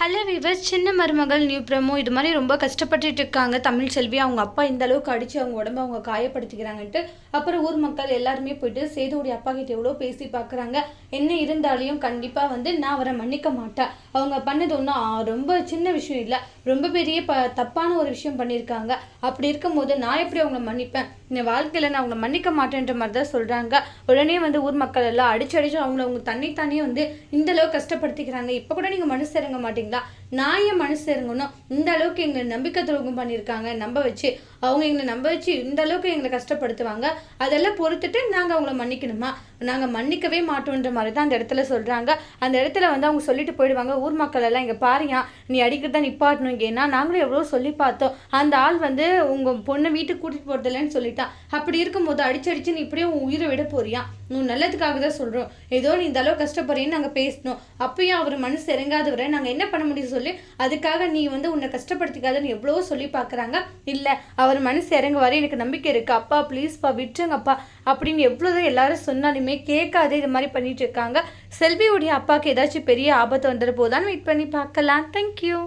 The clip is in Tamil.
ஹலோ விவர் சின்ன மருமகள் நியூ பிரமோ இது மாதிரி ரொம்ப கஷ்டப்பட்டுட்டு இருக்காங்க. தமிழ் செல்வி அவங்க அப்பா இந்த அளவுக்கு அடித்து அவங்க உடம்ப அவங்க காயப்படுத்திக்கிறாங்கன்ட்டு அப்புறம் ஊர் மக்கள் எல்லாருமே போயிட்டு சேதுவுடைய அப்பா கிட்ட எவ்வளோ பேசி பார்க்குறாங்க. என்ன இருந்தாலையும் கண்டிப்பாக வந்து நான் அவரை மன்னிக்க மாட்டேன். அவங்க பண்ணது ஒன்றும் ரொம்ப சின்ன விஷயம் இல்லை. ரொம்ப பெரிய ப தப்பான ஒரு விஷயம் பண்ணியிருக்காங்க. அப்படி இருக்கும்போது நான் எப்படி அவங்கள மன்னிப்பேன்? இந்த வாழ்க்கையில் நான் அவங்கள மன்னிக்க மாட்டேன்ற மாதிரி தான் சொல்கிறாங்க உடனே வந்து ஊர் மக்கள் எல்லாம் அடிச்சு அடிச்சு அவங்கள அவங்க தண்ணி தானே வந்து இந்த அளவுக்கு கஷ்டப்படுத்திக்கிறாங்க. இப்போ கூட நீங்கள் மனசு இறங்க மாட்டீங்களா நான் ஏன் மனசு இறங்கணும் இந்த அளவுக்கு எங்களை நம்பிக்கை துரோகம் பண்ணியிருக்காங்க நம்ப வச்சு. அவங்க எங்களை நம்ப வச்சு இந்த அளவுக்கு எங்களை கஷ்டப்படுத்துவாங்க. அதெல்லாம் பொறுத்துட்டு நாங்கள் அவங்கள மன்னிக்கணுமா? நாங்கள் மன்னிக்கவே மாட்டோன்ற மாதிரி தான் அந்த இடத்துல சொல்கிறாங்க அந்த இடத்துல வந்து அவங்க சொல்லிட்டு போயிடுவாங்க ஊர் மக்கள் எல்லாம் இங்கே பாருயா நீ அடிக்கிறத நிப்பாட்டணும் ஏன்னா நாங்களும் எவ்வளோ சொல்லி பார்த்தோம். அந்த ஆள் வந்து உங்கள் பொண்ணை வீட்டுக்கு கூட்டிகிட்டு போகிறதில்லன்னு சொல்லிட்டான். அப்படி இருக்கும்போது அடிச்சு அடிச்சு நீ இப்படியே உன் உயிரை விட போறியா? உன் நல்லதுக்காக தான் சொல்கிறோம் ஏதோ நீ இந்த அளவு கஷ்டப்படுறேன்னு நாங்கள் பேசணும் அப்பயும் அவர் மனசு இறங்காதவரை நாங்கள் என்ன பண்ண முடியும் சொல்லி அதுக்காக நீ வந்து உன்னை கஷ்டப்படுத்திக்காதன்னு எவ்வளவோ சொல்லி பார்க்குறாங்க. இல்லை அவர் மனசு இறங்க வர எனக்கு நம்பிக்கை இருக்குது அப்பா ப்ளீஸ்ப்பா விட்டுருங்கப்பா அப்படின்னு எவ்வளோதான் எல்லாரும் சொன்னாலுமே கேட்காது இது மாதிரி பண்ணிட்டு இருக்காங்க. செல்வியுடைய அப்பாவுக்கு ஏதாச்சும் பெரிய ஆபத்து வந்துட போதான்னு வெயிட் பண்ணி பார்க்கலாம். தேங்க்யூ